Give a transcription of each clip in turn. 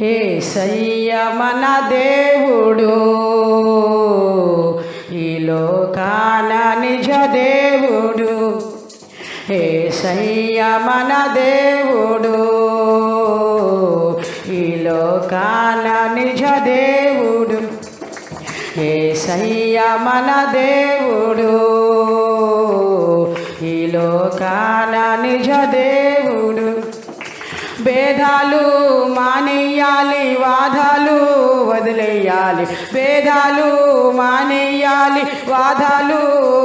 హే సయ్య మన దేవుడు. ఈ లోకాన నిజ దేవుడు. హే సయ్య మన దేవుడు. ఈ లోకాన నిజ దేవుడు. హే సయ్య మన దేవుడు. భేదాలు మానేయాలి వాదాలు వదిలేయాలి. భేదాలు మానేయాలి వాదాలు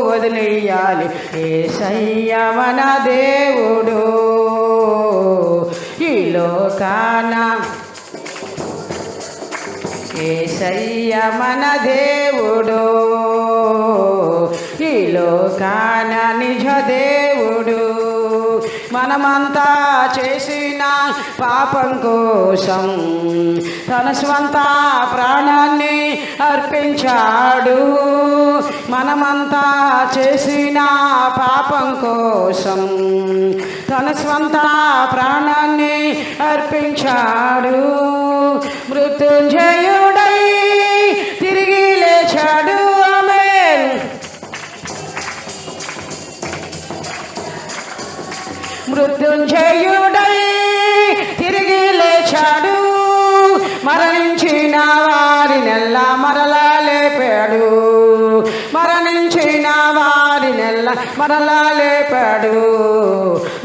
వదిలేయాలి. ఏసయ్య మన దేవుడు ఈ లోకాన. ఏసయ్య మన దేవుడు ఈ లోకాన నిజ దేవుడు. మనమంతా చేసిన పాపం కోసం తన స్వంత ప్రాణాన్ని అర్పించాడు. మనమంతా చేసిన పాపం కోసం తన స్వంత ప్రాణాన్ని అర్పించాడు. మృత్యుంజయ మృత్యుంజయుడై తిరిగి లేచాడు. మరణించిన వారినెల్లా మరలా లేపాడు. మరణించిన వారినెల్లా మరలా లేపాడు.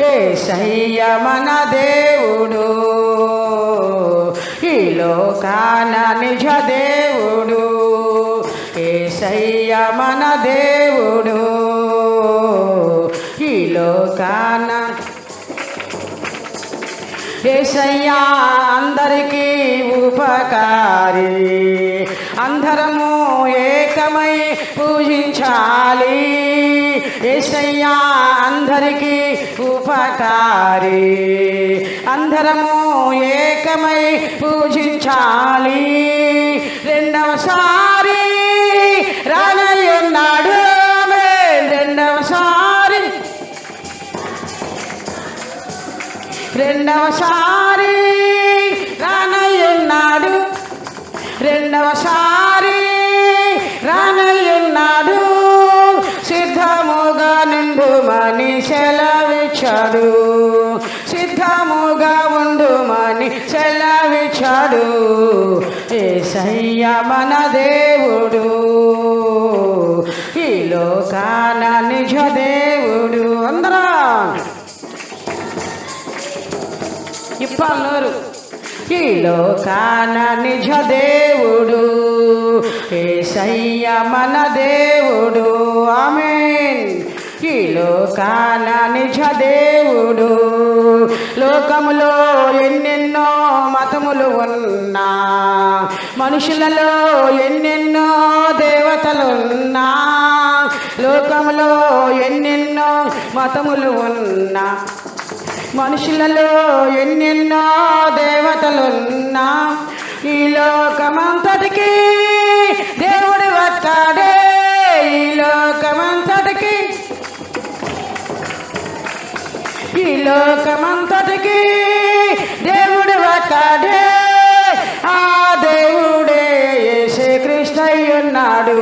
ఏ సయ్య మన దేవుడు ఈ లోకాన నిజ దేవుడు. ఏ సయ్య మన దేవుడు ఈ లోకాన ఏసయ్యా అందరికీ ఉపకారి. అందరము ఏకమై పూజించాలి. ఏసయ్యా అందరికీ ఉపకారి. అందరము ఏకమై పూజించాలి. రెండవసారి రెండవసారి రానయ్యున్నాడు. రెండవసారి రానయ్యున్నాడు. సిద్ధముగా నిండుమని సెలవిచ్చాడు. సిద్ధముగా ఉండుమని సెలవిచ్చాడు. ఏసయ్య మన దేవుడు ఈ లోకాన నిజ దేవుడు. ఇప్పన్నోరు ఈ లోకాన నిజ దేవుడు ఏసయ్య మన దేవుడు. ఆమేన్. ఈ లోకాన నిజ దేవుడు లోకములో ఎన్నెన్నో మతములు ఉన్నా మనుషులలో ఎన్నెన్నో దేవతలున్నా లోకములో ఎన్నెన్నో మతములు ఉన్నా మనుషులలో ఎన్నెన్నో దేవతలున్నా ఈ లోకమంతటికి దేవుడు వస్తాడే. ఈ లోకమంతటికి. ఈ లోకమంతటికి దేవుడు వస్తాడే. ఆ దేవుడే యేసే కృష్ణయ్యున్నాడు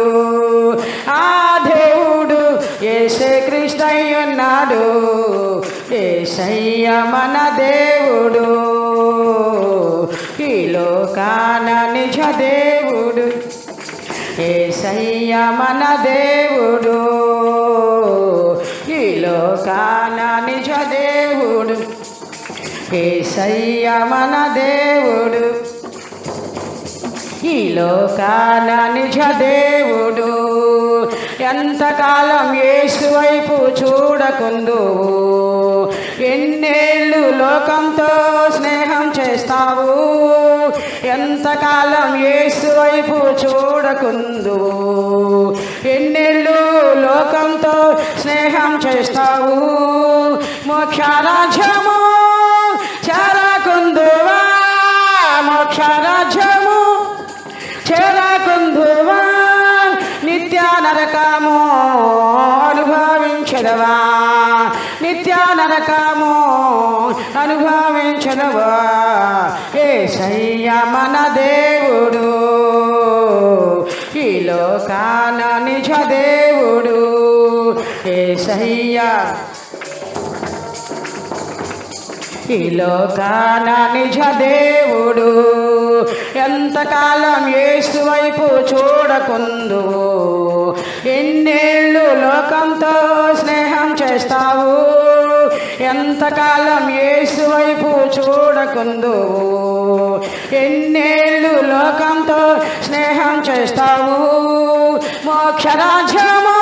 ఆ దేవుడు ఏసే కృష్ణయ్యున్నాడు ఏసయ్య ప్రియమన దేవుడు ఈ లోకాన నిజ దేవుడు. ఏసయ్య మన దేవుడు ఈ లోకాన నిజ దేవుడు. ఏసయ్య మన దేవుడు ఈ లోకాన నిజ దేవుడు. ఎంతకాలం ఏసు వైపు చూడకుందు ఎన్నేళ్ళు లోకంతో స్నేహం చేస్తావు? ఎంతకాలం ఏసు వైపు చూడకుందు? ఎన్నేళ్ళు లోకంతో స్నేహం చేస్తావు? మోక్షరాజ్యము చేరకుందువా? మోక్షరాజ్యము చేరకుందువా? నిత్య నరకము అనుభవించదవా? నిత్య నరకము మన దేవుడు ఈ లోకాన నిజ దేవుడు ఏసయ్య. ఈ లోకాన నిజ దేవుడు ఎంతకాలం ఏసు వైపు చూడకుందు. ఎన్నేళ్ళు లోకంతో స్నేహం చేస్తావు? ఎంతకాలం యేసు వైపు చూడకుందు ఎన్నేళ్ళు లోకంతో స్నేహం చేస్తావు? మోక్షరాజ్యము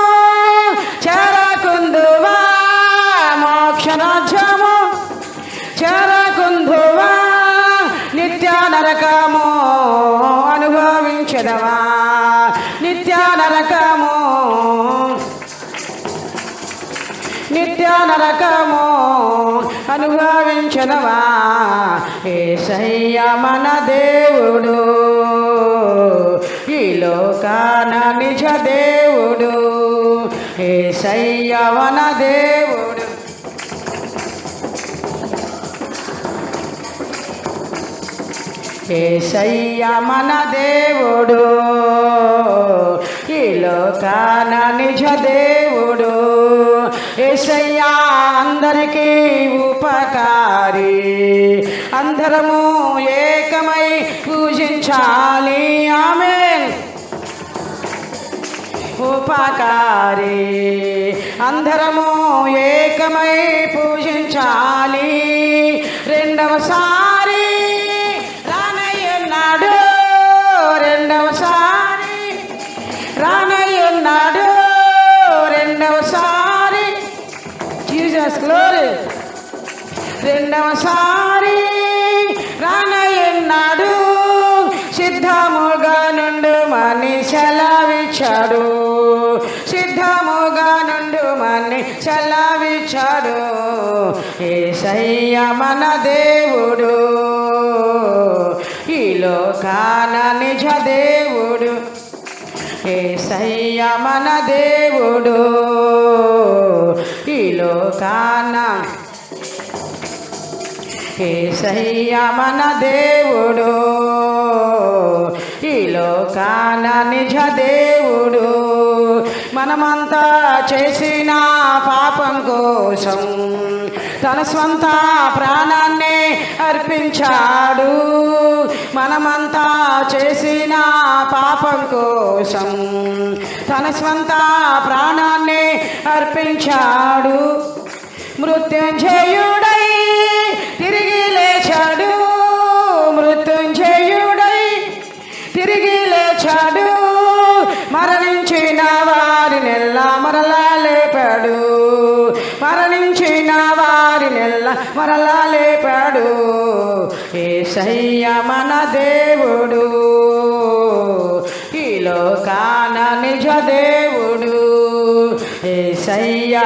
చేరకుందువా మోక్షరాజ్యము చేరకుందువా నిత్య నరకము అనుభవించదవా? నిత్య నరకము నరకము అనుభవించదవా ఏసయ్య మన దేవుడు ఈ లోకాన నిజ దేవుడు ఏసయ్య మన దేవుడు. ఏసయ్య మన దేవుడు ఈ లోకాన నిజ దేవుడు. ఏసయ్యా అందరికీ ఉపకారి. అందరము ఏకమై పూజించాలి. ఆమె ఉపకారి. అందరము ఏకమై పూజించాలి. రెండవసారి రెండవసారి రానయ్యన్నాడు సిద్ధముగా నుండు మని సెలవిచ్చాడు సిద్ధముగా నుండు మని సెలవిచ్చాడు ఏసయ్య మన దేవుడు. ఈ లోకాన నిజ దేవుడు. ఏసయ్య మన దేవుడు. ఈ లోకాన కేశయ్య మన దేవుడు ఈ లోకాన నిజ దేవుడు. మనమంతా చేసిన పాపం కోసం తన స్వంత ప్రాణాన్ని అర్పించాడు. మనమంతా చేసిన పాపం కోసం తన స్వంత ప్రాణాన్ని అర్పించాడు. మృత్యుంజయుడు మరలా లేపాడు. మరణించిన వారినెల్లా మరలా లేపాడు. ఏసయ్య మన దేవుడు ఈ లోకాన నిజ దేవుడు. ఏసయ్య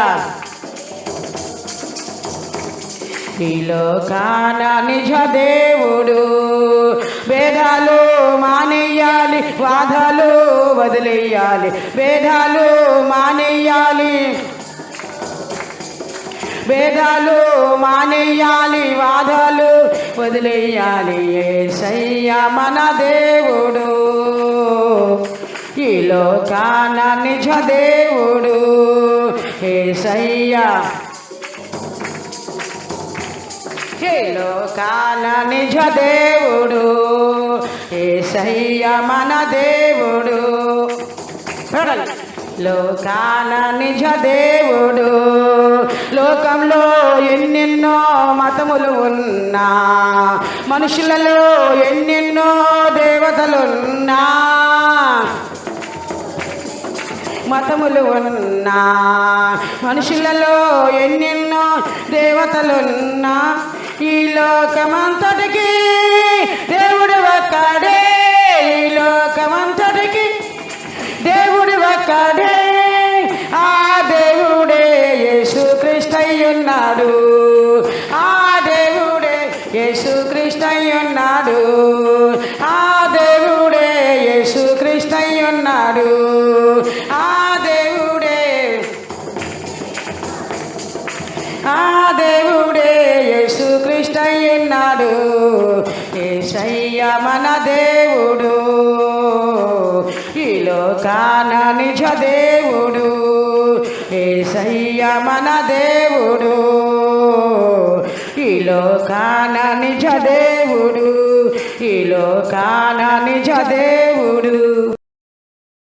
ఈ లోకాన నిజ దేవుడు. భేదాలు మానేయాలి వాదాలు వదిలేయాలి. భేదాలు మానేయాలి భేదాలు మానేయాలి వాదాలు వదిలేయాలి. ఏసయ్య మన దేవుడు ఈ లోకాన నిజ దేవుడు. ఏసయ్య లోకాన నిజ దేవుడు ఏసయ్య మన దేవుడు చూడాలి. లోకాన నిజ దేవుడు లోకంలో ఎన్నెన్నో మతములు ఉన్నా మనుషులలో ఎన్నెన్నో దేవతలున్నా మతములు ఉన్నా మనుషులలో ఎన్నెన్నో దేవతలున్నా ఈ లోకమంతటికి దేవుడు ఒక్కడే. ఈ లోకమంతటికి దేవుడు ఒక్కడే. ఏసయ్య మన దేవుడు. ఈ లోకాన నిజ దేవుడు. ఏసయ్య మన దేవుడు. ఈ లోకాన నిజ దేవుడు. ఈ లోకాన నిజ దేవుడు.